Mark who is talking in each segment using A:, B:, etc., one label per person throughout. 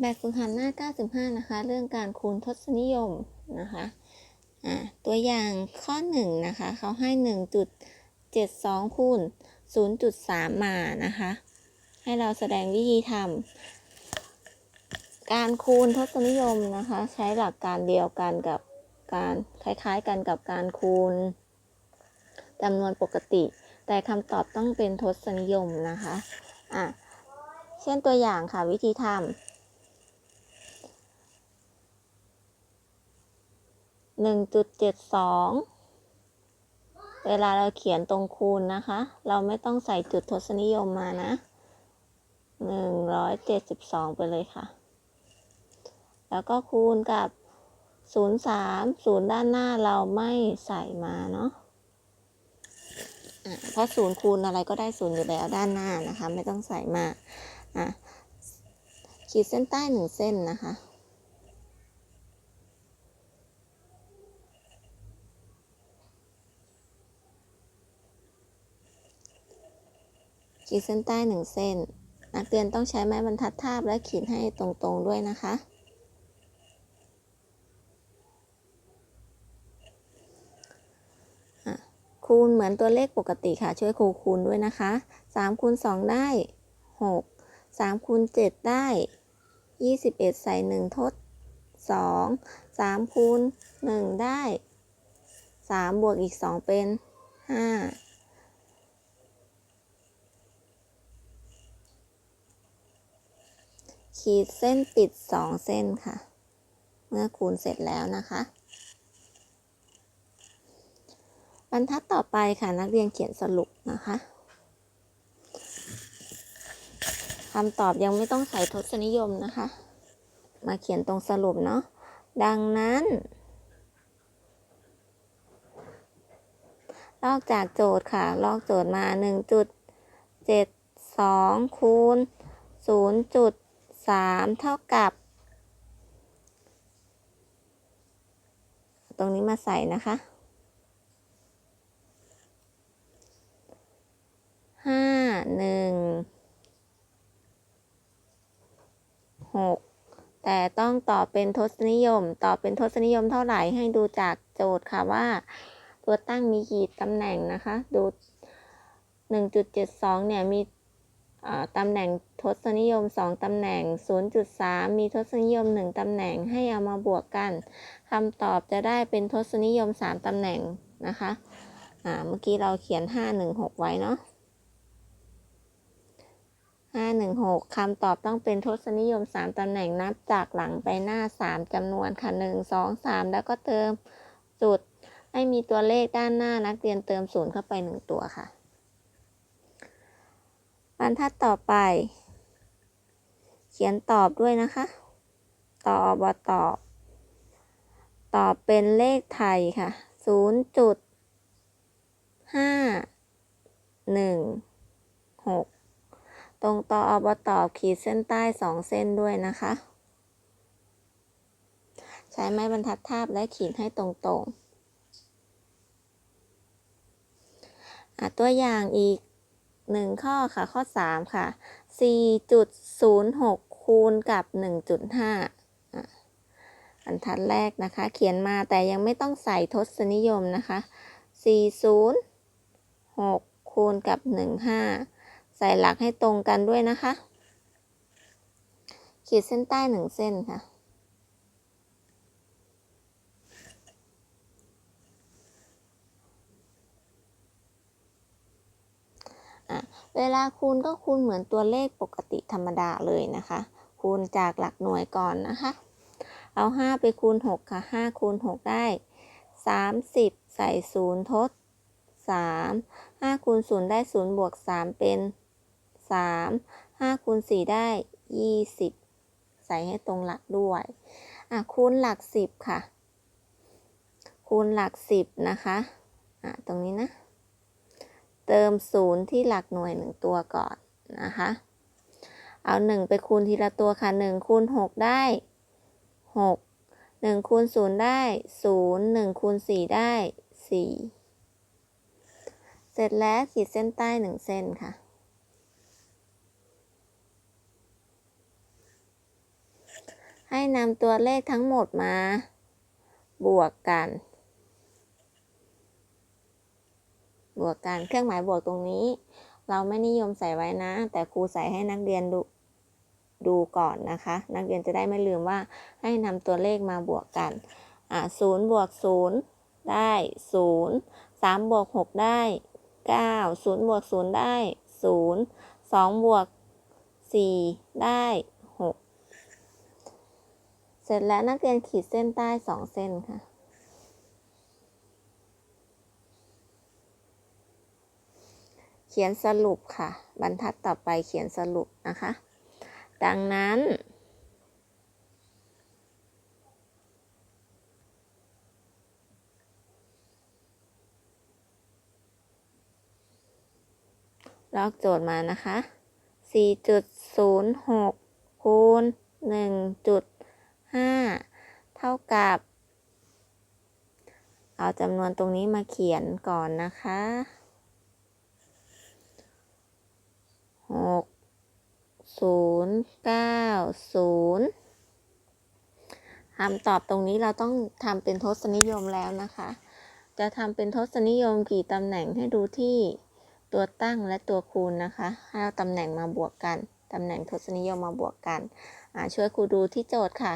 A: แบบฝึกหัดหน้า 95 นะคะ เรื่องการคูณทศนิยมนะคะอ่าตัวอย่างข้อ 1 นะคะ เขาให้ 1.72 คูณ 0.3 มานะคะ ให้เราแสดงวิธีทำการคูณทศนิยมนะคะ ใช้หลักการเดียวกันกับการคล้ายๆกันกับการคูณจำนวนปกติ แต่คำตอบต้องเป็นทศนิยมนะคะอะเช่นตัวอย่างค่ะวิธีทำ หนึ่งจุดเจ็ดสองเวลาเราเขียนตรงคูณนะคะ เราไม่ต้องใส่จุดทศนิยมมานะหนึ่งร้อยเจ็ดสิบสองไปเลยค่ะ แล้วก็คูณกับศูนย์สามศูนย์ด้านหน้าเราไม่ใส่มาเนาะเพราะศูนย์คูณอะไรก็ได้ศูนย์อยู่แล้วด้านหน้านะคะ ไม่ต้องใส่มาอะขีดเส้นใต้หนึ่งเส้นนะคะ ขีดเส้นใต้หนึ่งเส้น นักเรียนต้องใช้ไม้บรรทัดทาบและขีดให้ตรงๆด้วยนะคะ คูณเหมือนตัวเลขปกติค่ะ ช่วยครูคูณด้วยนะคะ3คูณ2 ได้ 6 3คูณ7ได้ 21 ใส่ 1 ทด 2 3คูณ1ได้ 3 บวกอีก 2 เป็น 5 ขีดเส้นปิด2เส้นค่ะ เมื่อคูณเสร็จแล้วนะคะ บรรทัดต่อไปค่ะนักเรียนเขียนสรุปนะคะคำตอบยังไม่ต้องใส่ทศนิยมนะคะ มาเขียนตรงสรุปเนาะดังนั้นลอกจากโจทย์ค่ะ ลอกโจทย์มา 1.72คูณ 0.3เท่ากับ ตรงนี้มาใส่นะคะห้าหนึ่งหกแต่ต้องตอบเป็นทศนิยม ตอบเป็นทศนิยมเท่าไหร่ให้ดูจากโจทย์ค่ะว่า ตัวตั้งมีกี่ตำแหน่งนะคะ ดู 1.72 เนี่ยมี ตำแหน่งทศนิยม 2 ตำแหน่ง 0.3 มีทศนิยม 1 ตำแหน่งให้เอามาบวกกันคำตอบจะได้เป็นทศนิยม 3 ตำแหน่งนะคะเมื่อกี้เราเขียน 516 ไว้เนาะห้าหนึ่งหกคำตอบต้องเป็นทศนิยมสามตำแหน่งนับจากหลังไปหน้าสามจำนวนค่ะหนึ่งสองสามแล้วก็เติมจุดให้มีตัวเลขด้านหน้านักเรียนเติมศูนย์เข้าไปหนึ่งตัวค่ะ บรรทัดต่อไป เขียนตอบด้วยนะคะ ตอบบตอบ ตอบเป็นเลขไทยค่ะศูนย์จุดห้าหนึ่งหกตรงต่ออบตอบขีดเส้นใต้สองเส้นด้วยนะคะ ใช้ไม้บรรทัดทาบและขีดให้ตรงๆตัวอย่างอีก หนึ่งข้อค่ะ ข้อ 3 ค่ะ 4.06 คูณกับ 1.5บรรทัดแรกนะคะ เขียนมาแต่ยังไม่ต้องใส่ทศนิยมนะคะ 406 คูณกับ 15 ใส่หลักให้ตรงกันด้วยนะคะ ขีดเส้นใต้หนึ่งเส้นค่ะ เวลาคูณก็คูณเหมือนตัวเลขปกติธรรมดาเลยนะคะ คูณจากหลักหน่วยก่อนนะคะ เอา 5 ไปคูณ 6 ค่ะ 5 คูณ 6 ได้ 30 ใส่ 0 ทด 3 5 คูณ 0 ได้ 0 บวก 3 เป็นสามห้าคูณสี่ได้ยี่สิบใส่ให้ตรงหลักด้วย อะ คูณหลักสิบค่ะ คูณหลักสิบนะคะ อะ ตรงนี้นะ เติมศูนย์ที่หลักหน่วยหนึ่งตัวก่อนนะคะ เอาหนึ่งไปคูณทีละตัวค่ะหนึ่งคูณหกได้หกหนึ่งคูณศูนย์ได้ศูนย์หนึ่งคูณสี่ได้สี่เสร็จแล้วขีดเส้นใต้หนึ่งเส้นค่ะให้นำตัวเลขทั้งหมดมา บวกกัน บวกกันเครื่องหมายบวกตรงนี้ เราไม่นิยมใส่ไว้นะ แต่ครูใส่ให้นักเรียนดูดูก่อนนะคะ นักเรียนจะได้ไม่ลืมว่าให้นำตัวเลขมาบวกกันอ่าศูนย์บวกศูนย์ได้ศูนย์สามบวกหกได้เก้าศูนย์บวกศูนย์ได้ศูนย์สองบวกสี่ได้หกเสร็จแล้วนักเรียนขีดเส้นใต้สองเส้นค่ะ ขียนสรุปค่ะ บรรทัดต่อไปเขียนสรุปนะคะ ดังนั้น ลอกโจทย์มานะคะ 4.06 คูณ 1.5 เท่ากับ เอาจำนวนตรงนี้มาเขียนก่อนนะคะ 6 0 9 0คำตอบตรงนี้เราต้องทำเป็นทศนิยมแล้วนะคะ จะทำเป็นทศนิยมกี่ตำแหน่งให้ดูที่ตัวตั้งและตัวคูณนะคะให้เอาตำแหน่งมาบวกกัน ตำแหน่งทศนิยมมาบวกกันช่วยครูดูที่โจทย์ค่ะ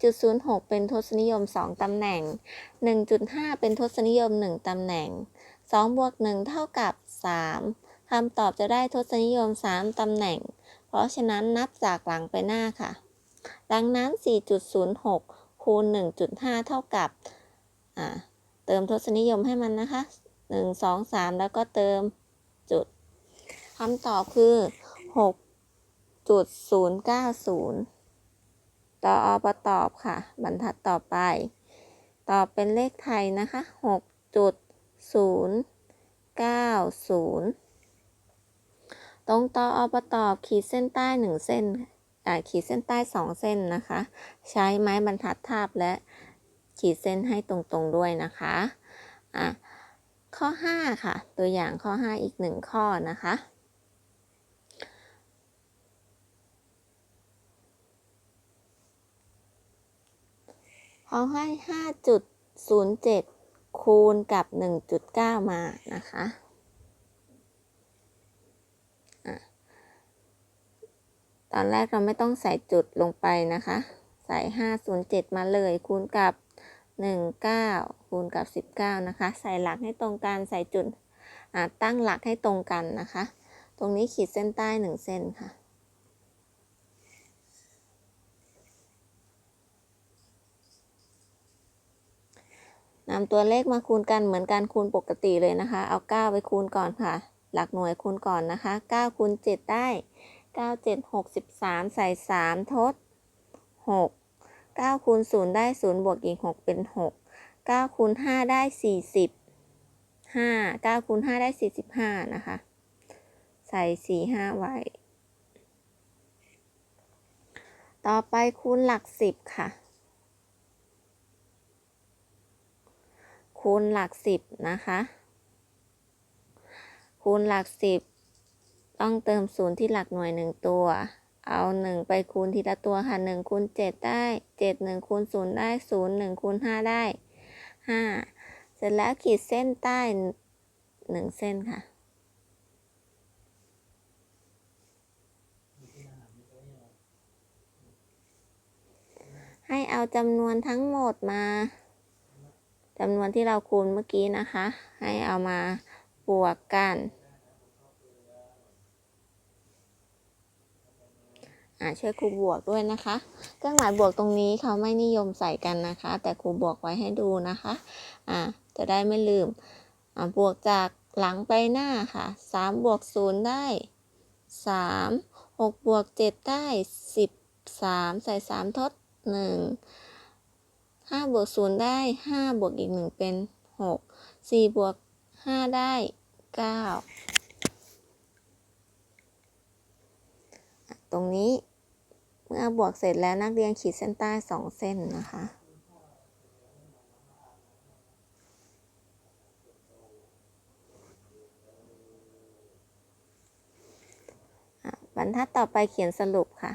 A: 4.06 เป็นทศนิยม 2 ตำแหน่ง 1.5 เป็นทศนิยม 1 ตำแหน่ง 2 บวก 1 เท่ากับ 3 คำตอบจะได้ทศนิยม 3ตำแหน่ง เพราะฉะนั้นนับจากหลังไปหน้าค่ะ ดังนั้น 4.06 คูณ 1.5 เท่ากับ เติมทศนิยมให้มันนะคะ 1 2 3 แล้วก็เติมจุดคำตอบคือ 6.090 ต่ออปตอบค่ะ บรรทัดต่อไป ตอบเป็นเลขไทยนะคะ 6.090 ตรงต่ออปตอบขีดเส้นใต้หนึ่งเส้นอ่าขีดเส้นใต้สองเส้นนะคะ ใช้ไม้บรรทัดทาบและขีดเส้นให้ตรงๆด้วยนะคะอะข้อ 5 ค่ะ ตัวอย่างข้อ 5 อีกหนึ่งข้อนะคะเขาให้ 5.07 คูณกับ 1.9 มานะคะอะ ตอนแรกเราไม่ต้องใส่จุดลงไปนะคะ ใส่ 507 มาเลยคูณกับ 19 คูณกับ 19 นะคะ ใส่หลักให้ตรงกันใส่จุดตั้งหลักให้ตรงกันนะคะ ตรงนี้ขีดเส้นใต้ 1 เส้นค่ะนำตัวเลขมาคูณกันเหมือนการคูณปกติเลยนะคะ เอา 9 ไปคูณก่อนค่ะ หลักหน่วยคูณก่อนนะคะ 9 คูณ 7 ได้ 9 7 63ใส่3ทด6 9คูณ0ได้0บวกอีก6เป็น6 9คูณ5ได้40 5 9คูณ5ได้45นะคะ ใส่4 5ไว้ ต่อไปคูณหลัก10ค่ะ คูณหลัก10นะคะ คูณหลัก10 ต้องเติม0ที่หลักหน่วย1ตัว เอา1ไปคูณทีละตัวค่ะ1คูณ7ได้7 1คูณ0ได้0 1คูณ5ได้5เสร็จแล้วขีดเส้นใต้1เส้นค่ะ ให้เอาจำนวนทั้งหมดมาจำนวนที่เราคูณเมื่อกี้นะคะ ให้เอามาบวกกัน อ่าช่วยครูบวกด้วยนะคะ เครื่องหมายบวกตรงนี้เขาไม่นิยมใส่กันนะคะ แต่ครูบวกไว้ให้ดูนะคะอ่าจะได้ไม่ลืมอ่าบวกจากหลังไปหน้าค่ะ3บวก0ได้3 6บวก7ได้13 ใส่ 3 ทด 1 5บวก0ได้ 5 บวกอีก 1 เป็น 6 4 บวก 5 ได้ 9 รงนี้ เมื่อบวกเสร็จแล้วนักเรียนขีดเส้นใต้2เส้นนะคะบรรทัดต่อไปเขียนสรุปค่ะ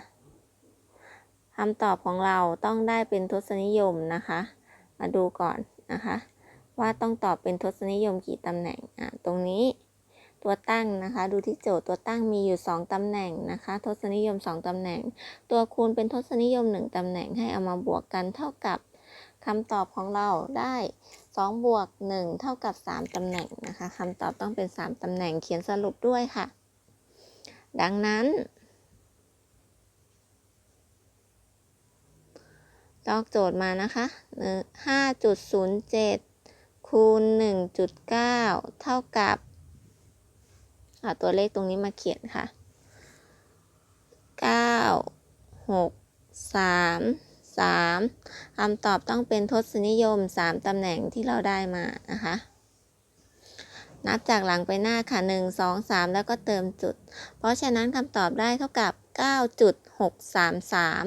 A: คำตอบของเราต้องได้เป็นทศนิยมนะคะ มาดูก่อนนะคะ ว่าต้องตอบเป็นทศนิยมกี่ตำแหน่งอะตรงนี้ ตัวตั้งนะคะ ดูที่โจทย์ตัวตั้งมีอยู่ 2 ตำแหน่งนะคะ ทศนิยม 2 ตำแหน่ง ตัวคูณเป็นทศนิยม 1 ตำแหน่งให้เอามาบวกกันเท่ากับคำตอบของเราได้ 2 บวก 1 เท่ากับ 3 ตำแหน่งนะคะคำตอบต้องเป็น 3 ตำแหน่งเขียนสรุปด้วยค่ะ ดังนั้นลอกโจทย์มานะคะห้าจุดศูนย์เจ็ดคูณหนึ่งจุดเก้าเท่ากับ เอาตัวเลขตรงนี้มาเขียนค่ะเก้าหกสามสามคำตอบต้องเป็นทศนิยมสามตำแหน่งที่เราได้มานะคะ นับจากหลังไปหน้าค่ะหนึ่งสองสามแล้วก็เติมจุด เพราะฉะนั้นคำตอบได้เท่ากับเก้าจุดหกสามสาม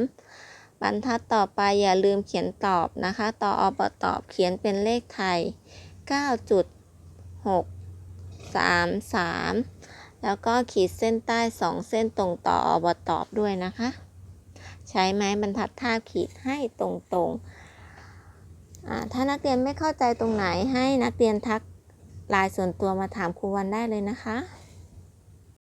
A: บรรทัดต่อไปอย่าลืมเขียนตอบนะคะ ต่ออบตอบเขียนเป็นเลขไทย 9.633 แล้วก็ขีดเส้นใต้2เส้นตรงต่ออบตอบด้วยนะคะ ใช้ไม้บรรทัดทาบขีดให้ตรงๆอ่าถ้านักเรียนไม่เข้าใจตรงไหนให้นักเรียนทักไลน์ส่วนตัวมาถามครูวันได้เลยนะคะ